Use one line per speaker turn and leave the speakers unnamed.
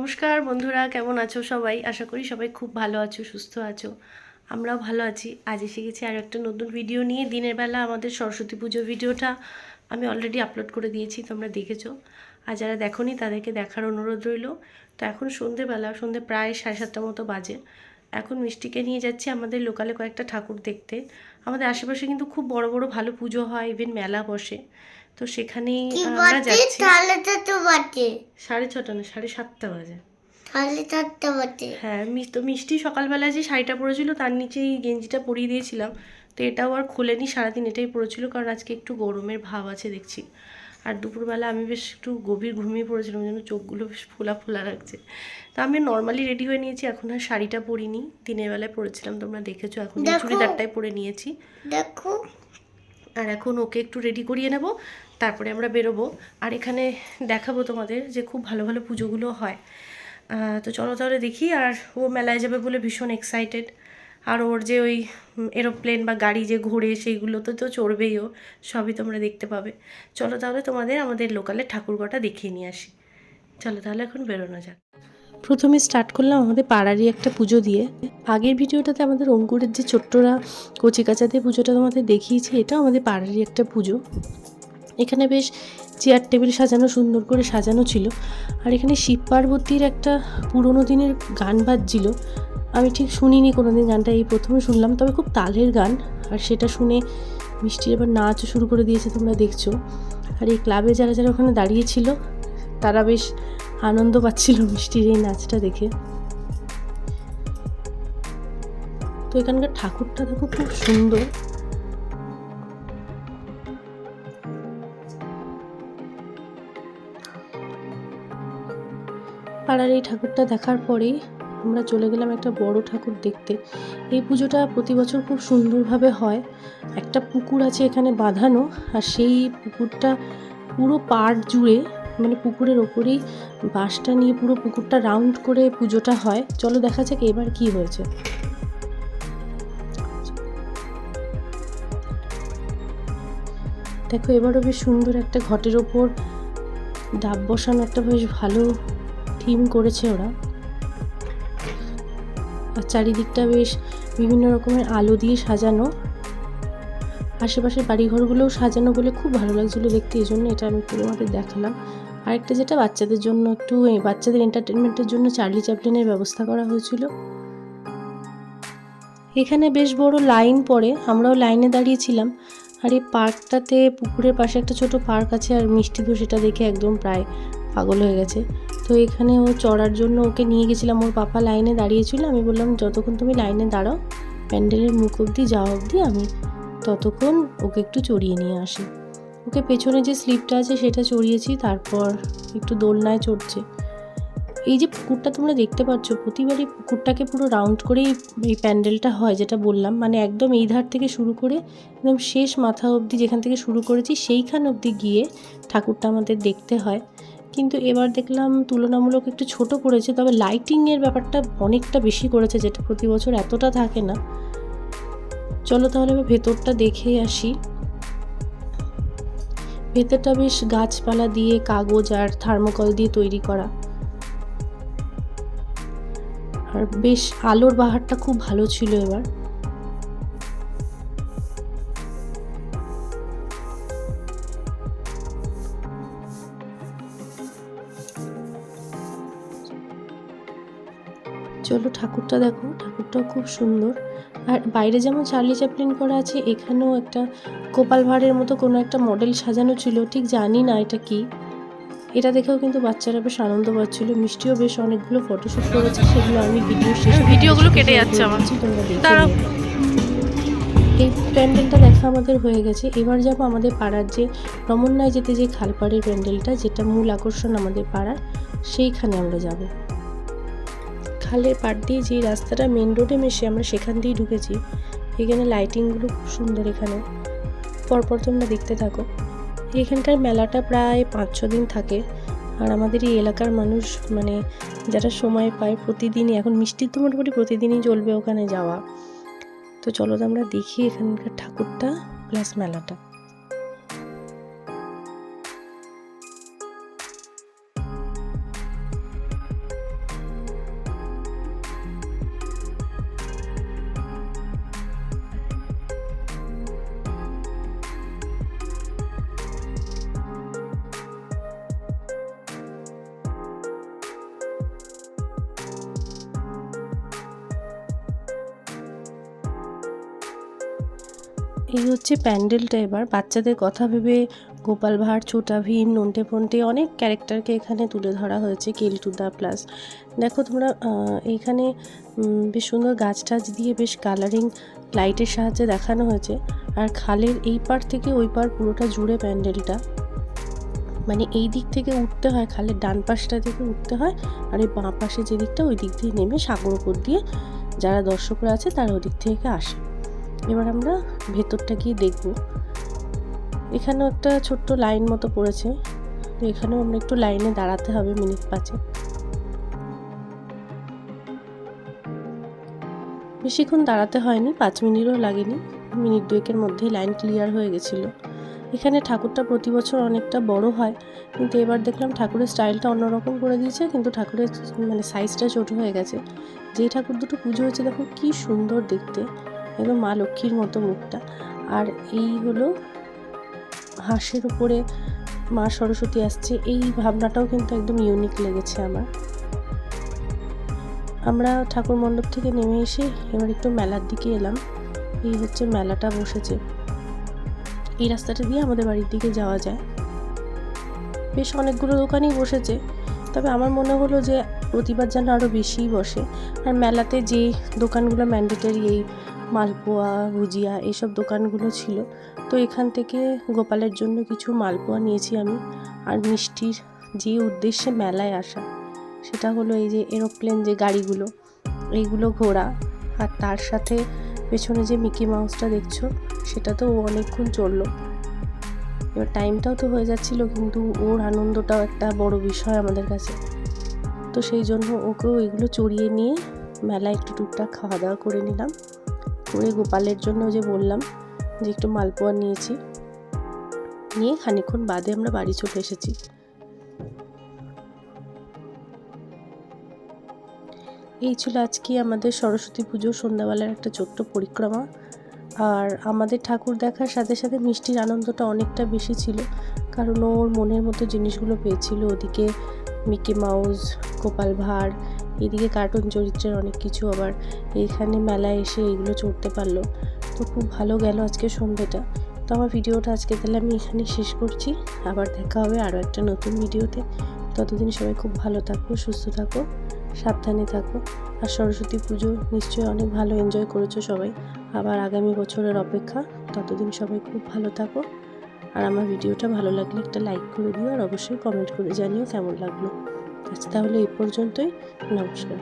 নমস্কার বন্ধুরা, কেমন আছো সবাই? আশা করি সবাই খুব ভালো আছো, সুস্থ আছো। আমরাও ভালো আছি। আজ এসে গেছি আর একটা নতুন ভিডিও নিয়ে। দিনের বেলা আমাদের সরস্বতী পুজো ভিডিওটা আমি অলরেডি আপলোড করে দিয়েছি, তোমরা দেখেছ। আর যারা দেখোনি, তাদেরকে দেখার অনুরোধ রইল। তো এখন সন্ধেবেলা, সন্ধে প্রায় সাড়ে সাতটা মতো বাজে। এখন মিষ্টিকে নিয়ে যাচ্ছি আমাদের লোকালে কয়েকটা ঠাকুর দেখতে। আমাদের আশেপাশে কিন্তু খুব বড় বড় ভালো পুজো হয় ইভেন মেলা বসে। তো সেখানেই
কি
আমরা যাচ্ছি।
তাহলে তো তো বাজে
সাড়ে ছটা না সাড়ে সাতটা বাজে।
তাহলে চারটা বাজে।
হ্যাঁ তো মিষ্টি সকালবেলা যে শাড়িটা পরেছিল তার নিচেই গেঞ্জিটা পরিয়ে দিয়েছিলাম। তো এটাও আর খোলেনি সারাদিন এটাই পরেছিল কারণ আজকে একটু গরমের ভাব আছে দেখছি। আর দুপুরবেলা আমি বেশ একটু গভীর ঘুমিয়ে পড়েছিলাম যেন চোখগুলো বেশ ফোলা ফোলা লাগছে। তো আমি নর্মালি রেডি হয়ে নিয়েছি এখন আর শাড়িটা পরিনি। দিনের বেলায় পরেছিলাম তোমরা দেখেছ এখন চুড়িদারটাই পরে নিয়েছি।
দেখো।
আর এখন ওকে একটু রেডি করিয়ে নেব। তারপরে আমরা বেরোবো। আর এখানে দেখাবো তোমাদের যে খুব ভালো ভালো পুজোগুলো হয়। তো চলো তাহলে দেখি, আর ও মেলায় যাবে বলে ভীষণ এক্সাইটেড আর ওর যে ওই এরোপ্লেন বা গাড়ি যে ঘোরে সেইগুলোতে তো চড়বেই ও, সবই তোমরা দেখতে পাবে। চলো তাহলে তোমাদের আমাদের লোকালের ঠাকুরঘরটা দেখিয়ে নিয়ে আসি। চলো তাহলে এখন বেরোনো যাক। প্রথমে স্টার্ট করলাম আমাদের পাড়ারই একটা পুজো দিয়ে। আগের ভিডিওটাতে আমাদের অঙ্কুরের যে ছোট্টরা কচি কাচাতে পুজোটা তোমাদের দেখিয়েছি এটা আমাদের পাড়ারই একটা পুজো। এখানে বেশ চেয়ার টেবিল সাজানো, সুন্দর করে সাজানো ছিল। আর এখানে শিব পার্বতীর একটা পুরোনো দিনের গান বাজছিল। আমি ঠিক শুনিনি কোনোদিন গানটা, এই প্রথমে শুনলাম, তবে খুব তালের গান। আর সেটা শুনে মিষ্টির এবার নাচও শুরু করে দিয়েছে, তোমরা দেখছ। আর এই ক্লাবে যারা যারা ওখানে দাঁড়িয়েছিল তারা বেশ আনন্দ পাচ্ছিল মিষ্টির এই নাচটা দেখে। তো এখানকার ঠাকুরটা দেখো, খুব সুন্দর। পাড়ার এই ঠাকুরটা দেখার পরেই আমরা চলে গেলাম একটা বড় ঠাকুর দেখতে। এই পুজোটা প্রতি বছর খুব সুন্দরভাবে হয়। একটা পুকুর আছে এখানে বাঁধানো আর সেই পুকুরটা পুরো পাড় জুড়ে মানে পুকুরের ওপরেই বাঁশটা নিয়ে পুরো পুকুরটা রাউন্ড করে পুজোটা হয়। চলো দেখা যাক এবার কি হয়েছে। দেখো, এবারও বেশ সুন্দর একটা ঘটের ওপর ডাব বসানো একটা বেশ ভালো থিম করেছে ওরা। আর চারিদিকটা বেশ বিভিন্ন রকমের আলো দিয়ে সাজানো। আশেপাশের বাড়িঘরগুলোও সাজানো বলে খুব ভালো লাগছিল দেখতে, এই জন্য এটা আমি পুরো আমাদের দেখালাম। আরেকটা যেটা বাচ্চাদের জন্য একটু বাচ্চাদের এন্টারটেনমেন্টের জন্য চার্লি চ্যাপলিনের ব্যবস্থা করা হয়েছিল। এখানে বেশ বড় লাইন পড়ে, আমরাও লাইনে দাঁড়িয়েছিলাম। আর এই পার্কটাতে পুকুরের পাশে একটা ছোট পার্ক আছে, আর মিষ্টি তো সেটা দেখে একদম প্রায় পাগল হয়ে গেছে। তো এখানে ও চড়ার জন্য ওকে নিয়ে গেছিলাম। ওর পাপা লাইনে দাঁড়িয়েছিল। আমি বললাম, যতক্ষণ তুমি লাইনে দাঁড়াও, প্যান্ডেলের মুখ অবধি যাওয়া অবধি, আমি ততক্ষণ ওকে একটু চড়িয়ে নিয়ে আসি। ওকে পেছনে যে স্লিপটা আছে, সেটা চড়িয়েছি। তারপর একটু দোলনায় চড়ছে। এই যে পুকুরটা তোমরা দেখতে পাচ্ছ, প্রতিবারই পুকুরটাকে পুরো রাউন্ড করেই এই প্যান্ডেলটা হয়, যেটা বললাম। মানে একদম এই ধার থেকে শুরু করে একদম শেষ মাথা অবধি যেখান থেকে শুরু করেছি, সেইখান অবধি গিয়ে ঠাকুরটা আমাদের দেখতে হয়। কিন্তু এবার দেখলাম তুলনামূলক একটু ছোট করেছে তবে লাইটিংয়ের ব্যাপারটা অনেকটা বেশি করেছে যেটা প্রতি বছর এতটা থাকে না। চলো তাহলে এবার ভেতরটা দেখে আসি। ভেতরটা বেশ গাছপালা দিয়ে, কাগজ আর থার্মোকল দিয়ে তৈরি করা। আর বেশ আলোর বাহারটা খুব ভালো ছিল এবার। চলো ঠাকুরটা দেখো ঠাকুরটাও খুব সুন্দর। আর বাইরে যেমন চার্লি চ্যাপলিন করা আছে এখানেও একটা গোপাল ভাঁড়ের মতো কোনো একটা মডেল সাজানো ছিল ঠিক জানি না এটা কি। এটা দেখেও কিন্তু বাচ্চারা বেশ আনন্দ পাচ্ছিল মিষ্টিও বেশ অনেকগুলো ফটোশ্যুট করেছে সেগুলো আমি ভিডিও
ভিডিওগুলো কেটে যাচ্ছে আমার।
তোমরা। এই প্যান্ডেলটা দেখা আমাদের হয়ে গেছে। এবার যাব আমাদের পাড়ার যে রমন্যায় যেতে যে খালপাড়ের প্যান্ডেলটা যেটা মূল আকর্ষণ আমাদের পাড়ার সেইখানে আমরা যাব। খালের পাড় দিয়ে যে রাস্তাটা মেন রোডে মেশে আমরা সেখান দিয়েই ঢুকেছি। এখানে লাইটিংগুলো খুব সুন্দর এখানে। পরপর তোমরা দেখতে থাকো। এখানকার মেলাটা প্রায় পাঁচ ছ দিন থাকে। আর আমাদের এই এলাকার মানুষ মানে যারা সময় পায় প্রতিদিনই, এখন মিষ্টির তো মোটামুটি প্রতিদিনই চলবে ওখানে যাওয়া। তো চলো আমরা দেখি এখানকার ঠাকুরটা প্লাস মেলাটা। এই হচ্ছে প্যান্ডেলটা এবার। বাচ্চাদের কথা ভেবে গোপাল ভাঁড়, ছোটা ভীম, নন্টে ফন্টে অনেক ক্যারেক্টারকে এখানে তুলে ধরা হয়েছে কেলটুদা প্লাস। দেখো তোমরা এইখানে বেশ সুন্দর গাছ টাছ দিয়ে বেশ কালারিং লাইটের সাহায্যে দেখানো হয়েছে। আর খালের এই পার থেকে ওই পার পুরোটা জুড়ে প্যান্ডেলটা। মানে এই দিক থেকে উঠতে হয়, খালের ডান পাশটা থেকে উঠতে হয়, আর এই বাঁ পাশে যে দিকটা ওই দিক দিয়ে নেমে সাগর উপর দিয়ে যারা দর্শকরা আছে তারা ওই দিক থেকে আসে। এবার আমরা ভেতরটা গিয়ে দেখব। এখানেও একটা ছোট্ট লাইন মতো পড়েছে। তো এখানেও আমরা একটু লাইনে দাঁড়াতে হবে মিনিট পাঁচে বেশিক্ষণ দাঁড়াতে হয়নি, পাঁচ মিনিটও লাগেনি। মিনিট দুয়েকের মধ্যেই লাইন ক্লিয়ার হয়ে গেছিল। এখানে ঠাকুরটা প্রতি বছর অনেকটা বড় হয়, কিন্তু এবার দেখলাম ঠাকুরের স্টাইলটা অন্যরকম করে দিয়েছে, কিন্তু ঠাকুরের মানে সাইজটা ছোট হয়ে গেছে। যে ঠাকুর দুটো পুজো হয়েছে, দেখো কি সুন্দর দেখতে। একদম মা লক্ষ্মীর মতো মুখটা। আর এই হলো হাঁসের উপরে মা সরস্বতী আসছে। এই ভাবনাটাও কিন্তু একদম ইউনিক লেগেছে আমার। আমরা ঠাকুর মণ্ডপ থেকে নেমে এসে এবার একটু মেলার দিকে এলাম। এই হচ্ছে মেলাটা বসেছে। এই রাস্তাটা দিয়ে আমাদের বাড়ির দিকে যাওয়া যায়। বেশ অনেকগুলো দোকানই বসেছে। তবে আমার মনে হলো যে প্রতিবার যেন আরও বেশিই বসে। আর মেলাতে যে দোকানগুলো ম্যান্ডেটারি এই মালপোয়া, ভুজিয়া এইসব দোকানগুলো ছিল। তো এখান থেকে গোপালের জন্য কিছু মালপোয়া নিয়েছি আমি আর মিষ্টির যে উদ্দেশ্যে মেলায় আসা, সেটা হলো এই যে এরোপ্লেন যে গাড়িগুলো, এইগুলো ঘোরা আর তার সাথে পেছনে যে মিকি মাউসটা দেখছ, সেটা তো অনেকক্ষণ চলল। এবার টাইমটাও তো হয়ে যাচ্ছিল, কিন্তু ওর আনন্দটাও একটা বড় বিষয় আমাদের কাছে। তো সেই জন্য ওকেও এগুলো চড়িয়ে নিয়ে মেলায় একটু টুকটাক খাওয়া দাওয়া করে নিলাম। করে গোপালের জন্য যে বললাম যে একটু মালপোয়া নিয়েছি। নিয়ে খানিকক্ষণ বাদে আমরা বাড়ি চলে এসেছি। এই ছিল আজকে আমাদের সরস্বতী পুজো, সন্ধ্যাবেলার একটা ছোট্ট পরিক্রমা। আর আমাদের ঠাকুর দেখার সাথে সাথে মিষ্টির আনন্দটা অনেকটা বেশি ছিল, কারণ ওর মনের মতো জিনিসগুলো পেয়েছিল। ওদিকে মিকি মাউস, গোপাল ভাঁড় এদিকে কার্টুন চরিত্রের অনেক কিছু আবার এইখানে মেলায় এসে এগুলো চড়তে পারল। তো খুব ভালো গেল আজকে সন্ধ্যেটা। তো আমার ভিডিওটা আজকে তাহলে আমি এখানে শেষ করছি। আবার দেখা হবে আরও একটা নতুন ভিডিওতে। ততদিন সবাই খুব ভালো থাকো, সুস্থ থাকো, সাবধানে থাকো। আর সরস্বতী পুজো নিশ্চয়ই অনেক ভালো এনজয় করেছ সবাই। আবার আগামী বছরের অপেক্ষা ততদিন সবাই খুব ভালো থাকো। আর আমার ভিডিওটা ভালো লাগলে একটা লাইক করে দিও আর অবশ্যই কমেন্ট করে জানিও কেমন লাগল। আচ্ছা তাহলে এই পর্যন্তই। নমস্কার।